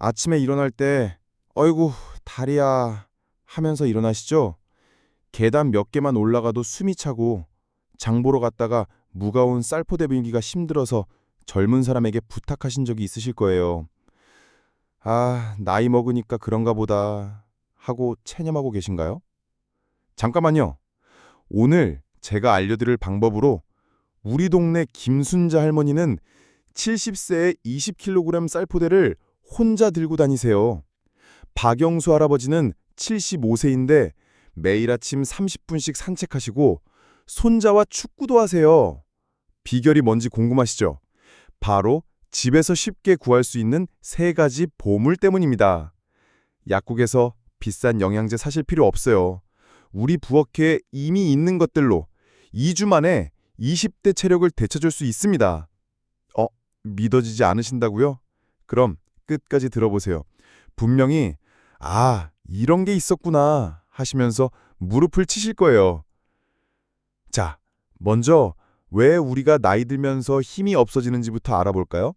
아침에 일어날 때 어이구 다리야 하면서 일어나시죠? 계단 몇 개만 올라가도 숨이 차고 장 보러 갔다가 무거운 쌀포대 밀기가 힘들어서 젊은 사람에게 부탁하신 적이 있으실 거예요. 아, 나이 먹으니까 그런가 보다 하고 체념하고 계신가요? 잠깐만요. 오늘 제가 알려드릴 방법으로 우리 동네 김순자 할머니는 70세에 20kg 쌀포대를 혼자 들고 다니세요. 박영수 할아버지는 75세인데 매일 아침 30분씩 산책하시고 손자와 축구도 하세요. 비결이 뭔지 궁금하시죠? 바로 집에서 쉽게 구할 수 있는 세 가지 보물 때문입니다. 약국에서 비싼 영양제 사실 필요 없어요. 우리 부엌에 이미 있는 것들로 2주 만에 20대 체력을 되찾을 수 있습니다. 어, 믿어지지 않으신다고요? 그럼 끝까지 들어보세요. 분명히 아, 이런 게 있었구나 하시면서 무릎을 치실 거예요. 자, 먼저 왜 우리가 나이 들면서 힘이 없어지는지부터 알아볼까요?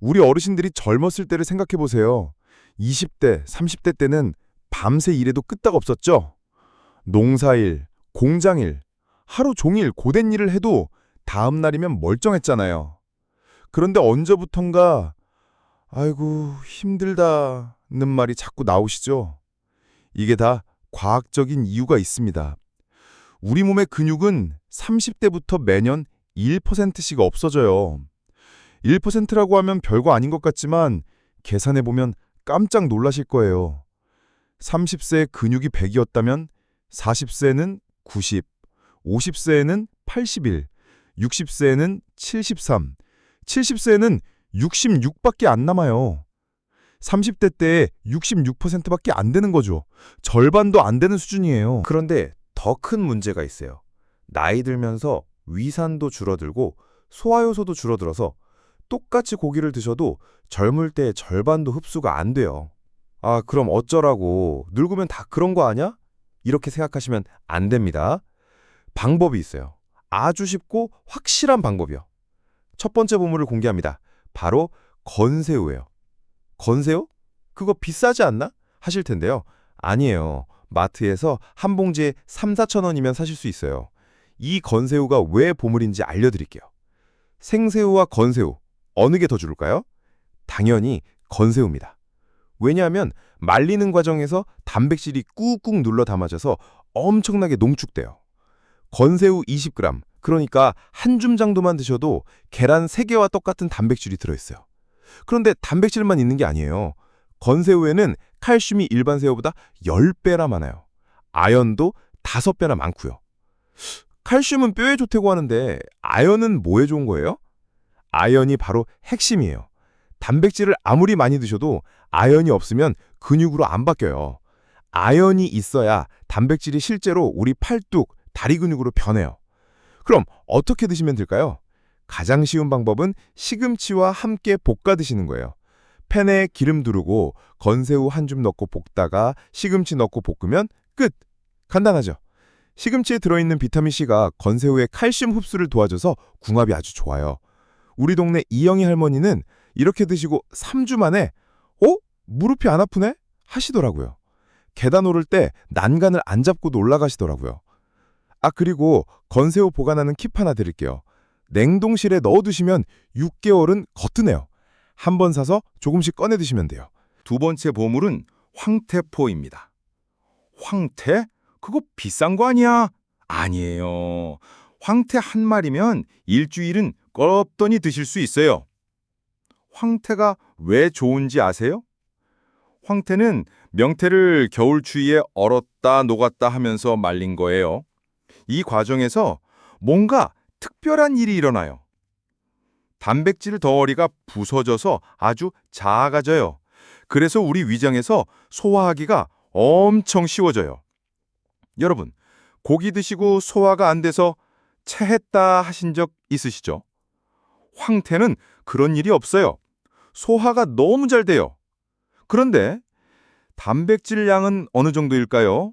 우리 어르신들이 젊었을 때를 생각해 보세요. 20대, 30대 때는 밤새 일해도 끄떡 없었죠? 농사일, 공장일, 하루 종일 고된 일을 해도 다음 날이면 멀쩡했잖아요. 그런데 언제부턴가 아이고 힘들다는 말이 자꾸 나오시죠? 이게 다 과학적인 이유가 있습니다. 우리 몸의 근육은 30대부터 매년 1%씩 없어져요. 1%라고 하면 별거 아닌 것 같지만 계산해 보면 깜짝 놀라실 거예요. 30세에 근육이 100이었다면 40세에는 90, 50세에는 81, 60세에는 73, 70세에는 66밖에 안 남아요. 30대 때에 66%밖에 안 되는 거죠. 절반도 안 되는 수준이에요. 그런데 더 큰 문제가 있어요. 나이 들면서 위산도 줄어들고 소화효소도 줄어들어서 똑같이 고기를 드셔도 젊을 때 절반도 흡수가 안 돼요. 아, 그럼 어쩌라고. 늙으면 다 그런 거 아냐? 이렇게 생각하시면 안 됩니다. 방법이 있어요. 아주 쉽고 확실한 방법이요. 첫 번째 보물을 공개합니다. 바로 건새우예요. 건새우? 그거 비싸지 않나? 하실 텐데요. 아니에요. 마트에서 한 봉지에 3, 4천 원이면 사실 수 있어요. 이 건새우가 왜 보물인지 알려드릴게요. 생새우와 건새우, 어느 게더 좋을까요? 당연히 건새우입니다. 왜냐하면 말리는 과정에서 단백질이 꾹꾹 눌러 담아져서 엄청나게 농축돼요. 건새우 20g, 그러니까 한 줌 정도만 드셔도 계란 3개와 똑같은 단백질이 들어있어요. 그런데 단백질만 있는 게 아니에요. 건새우에는 칼슘이 일반 새우보다 10배나 많아요. 아연도 5배나 많고요. 칼슘은 뼈에 좋다고 하는데 아연은 뭐에 좋은 거예요? 아연이 바로 핵심이에요. 단백질을 아무리 많이 드셔도 아연이 없으면 근육으로 안 바뀌어요. 아연이 있어야 단백질이 실제로 우리 팔뚝, 다리 근육으로 변해요. 그럼 어떻게 드시면 될까요? 가장 쉬운 방법은 시금치와 함께 볶아 드시는 거예요. 팬에 기름 두르고 건새우 한 줌 넣고 볶다가 시금치 넣고 볶으면 끝! 간단하죠? 시금치에 들어있는 비타민C가 건새우의 칼슘 흡수를 도와줘서 궁합이 아주 좋아요. 우리 동네 이영희 할머니는 이렇게 드시고 3주 만에 어? 무릎이 안 아프네? 하시더라고요. 계단 오를 때 난간을 안 잡고도 올라가시더라고요. 아 그리고 건새우 보관하는 킵 하나 드릴게요. 냉동실에 넣어두시면 6개월은 거뜬해요. 한 번 사서 조금씩 꺼내 드시면 돼요. 두 번째 보물은 황태포입니다. 황태? 그거 비싼 거 아니야? 아니에요. 황태 한 마리면 일주일은 껄없더니 드실 수 있어요. 황태가 왜 좋은지 아세요? 황태는 명태를 겨울 추위에 얼었다 녹았다 하면서 말린 거예요. 이 과정에서 뭔가 특별한 일이 일어나요. 단백질 덩어리가 부서져서 아주 작아져요. 그래서 우리 위장에서 소화하기가 엄청 쉬워져요. 여러분, 고기 드시고 소화가 안 돼서 체했다 하신 적 있으시죠? 황태는 그런 일이 없어요. 소화가 너무 잘 돼요. 그런데 단백질 양은 어느 정도일까요?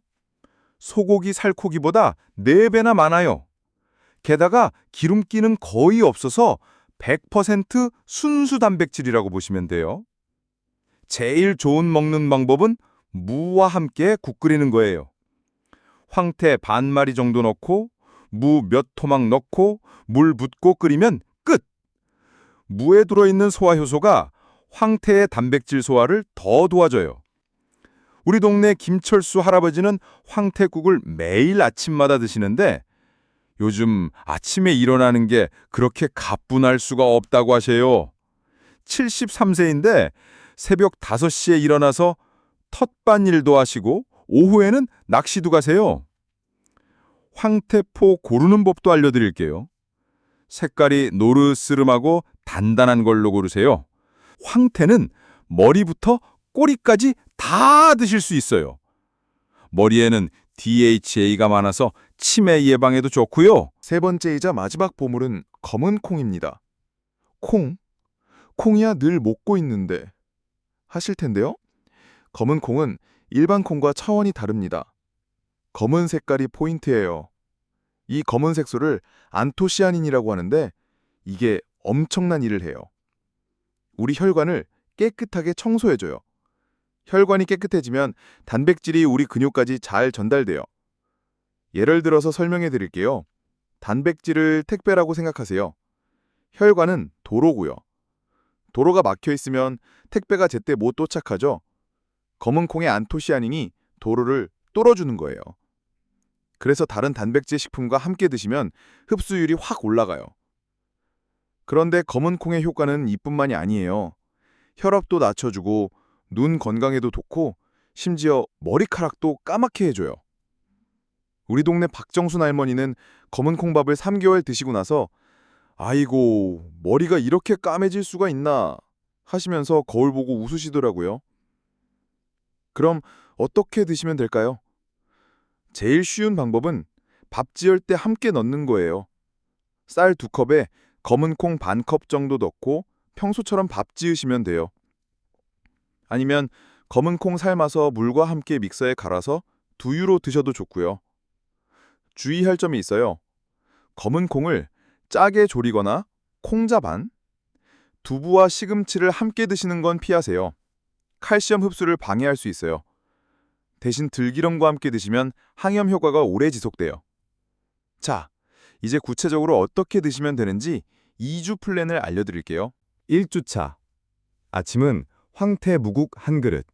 소고기, 살코기보다 4배나 많아요. 게다가 기름기는 거의 없어서 100% 순수 단백질이라고 보시면 돼요. 제일 좋은 먹는 방법은 무와 함께 국 끓이는 거예요. 황태 반 마리 정도 넣고 무 몇 토막 넣고 물 붓고 끓이면 끝. 무에 들어있는 소화효소가 황태의 단백질 소화를 더 도와줘요. 우리 동네 김철수 할아버지는 황태국을 매일 아침마다 드시는데 요즘 아침에 일어나는 게 그렇게 가뿐할 수가 없다고 하세요. 73세인데 새벽 5시에 일어나서 텃밭 일도 하시고 오후에는 낚시도 가세요. 황태포 고르는 법도 알려드릴게요. 색깔이 노르스름하고 단단한 걸로 고르세요. 황태는 머리부터 꼬리까지 다 드실 수 있어요. 머리에는 DHA가 많아서 치매 예방에도 좋고요. 세 번째이자 마지막 보물은 검은 콩입니다. 콩? 콩이야 늘 먹고 있는데 하실 텐데요. 검은 콩은 일반 콩과 차원이 다릅니다. 검은 색깔이 포인트예요. 이 검은 색소를 안토시아닌이라고 하는데 이게 엄청난 일을 해요. 우리 혈관을 깨끗하게 청소해줘요. 혈관이 깨끗해지면 단백질이 우리 근육까지 잘 전달돼요. 예를 들어서 설명해 드릴게요. 단백질을 택배라고 생각하세요. 혈관은 도로고요. 도로가 막혀 있으면 택배가 제때 못 도착하죠. 검은 콩의 안토시아닌이 도로를 뚫어주는 거예요. 그래서 다른 단백질 식품과 함께 드시면 흡수율이 확 올라가요. 그런데 검은 콩의 효과는 이뿐만이 아니에요. 혈압도 낮춰주고 눈 건강에도 좋고 심지어 머리카락도 까맣게 해줘요. 우리 동네 박정순 할머니는 검은 콩밥을 3개월 드시고 나서 아이고 머리가 이렇게 까매질 수가 있나 하시면서 거울 보고 웃으시더라고요. 그럼 어떻게 드시면 될까요? 제일 쉬운 방법은 밥 지을 때 함께 넣는 거예요. 쌀 두 컵에 검은 콩 반 컵 정도 넣고 평소처럼 밥 지으시면 돼요. 아니면 검은 콩 삶아서 물과 함께 믹서에 갈아서 두유로 드셔도 좋고요. 주의할 점이 있어요. 검은 콩을 짜게 조리거나 콩자반, 두부와 시금치를 함께 드시는 건 피하세요. 칼슘 흡수를 방해할 수 있어요. 대신 들기름과 함께 드시면 항염 효과가 오래 지속돼요. 자, 이제 구체적으로 어떻게 드시면 되는지 2주 플랜을 알려드릴게요. 1주차. 아침은 황태 무국 한 그릇,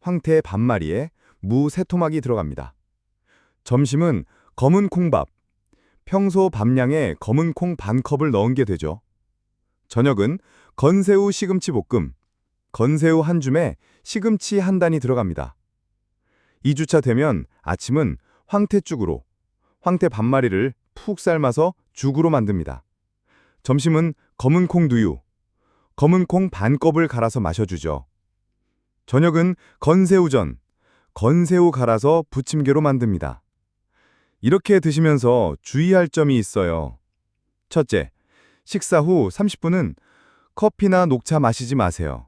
황태 반마리에 무 세 토막이 들어갑니다. 점심은 검은 콩밥, 평소 밥량에 검은 콩 반 컵을 넣은 게 되죠. 저녁은 건새우 시금치 볶음, 건새우 한 줌에 시금치 한 단이 들어갑니다. 2주차 되면 아침은 황태죽으로, 황태 반마리를 푹 삶아서 죽으로 만듭니다. 점심은 검은 콩 두유, 검은 콩 반 컵을 갈아서 마셔주죠. 저녁은 건새우전, 건새우 갈아서 부침개로 만듭니다. 이렇게 드시면서 주의할 점이 있어요. 첫째, 식사 후 30분은 커피나 녹차 마시지 마세요.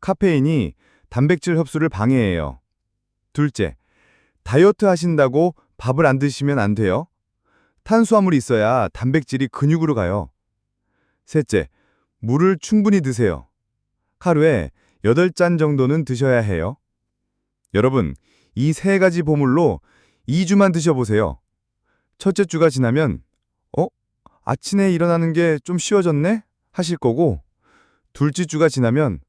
카페인이 단백질 흡수를 방해해요. 둘째, 다이어트 하신다고 밥을 안 드시면 안 돼요. 탄수화물이 있어야 단백질이 근육으로 가요. 셋째, 물을 충분히 드세요. 하루에 8잔 정도는 드셔야 해요. 여러분, 이 세 가지 보물로 2주만 드셔보세요. 첫째 주가 지나면 어? 아침에 일어나는 게 좀 쉬워졌네? 하실 거고 둘째 주가 지나면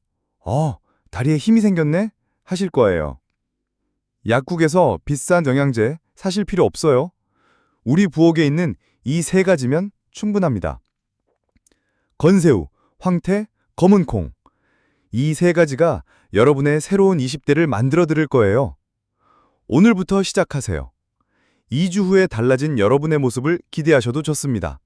어, 다리에 힘이 생겼네? 하실 거예요. 약국에서 비싼 영양제 사실 필요 없어요. 우리 부엌에 있는 이 세 가지면 충분합니다. 건새우, 황태, 검은 콩. 이 세 가지가 여러분의 새로운 20대를 만들어 드릴 거예요. 오늘부터 시작하세요. 2주 후에 달라진 여러분의 모습을 기대하셔도 좋습니다.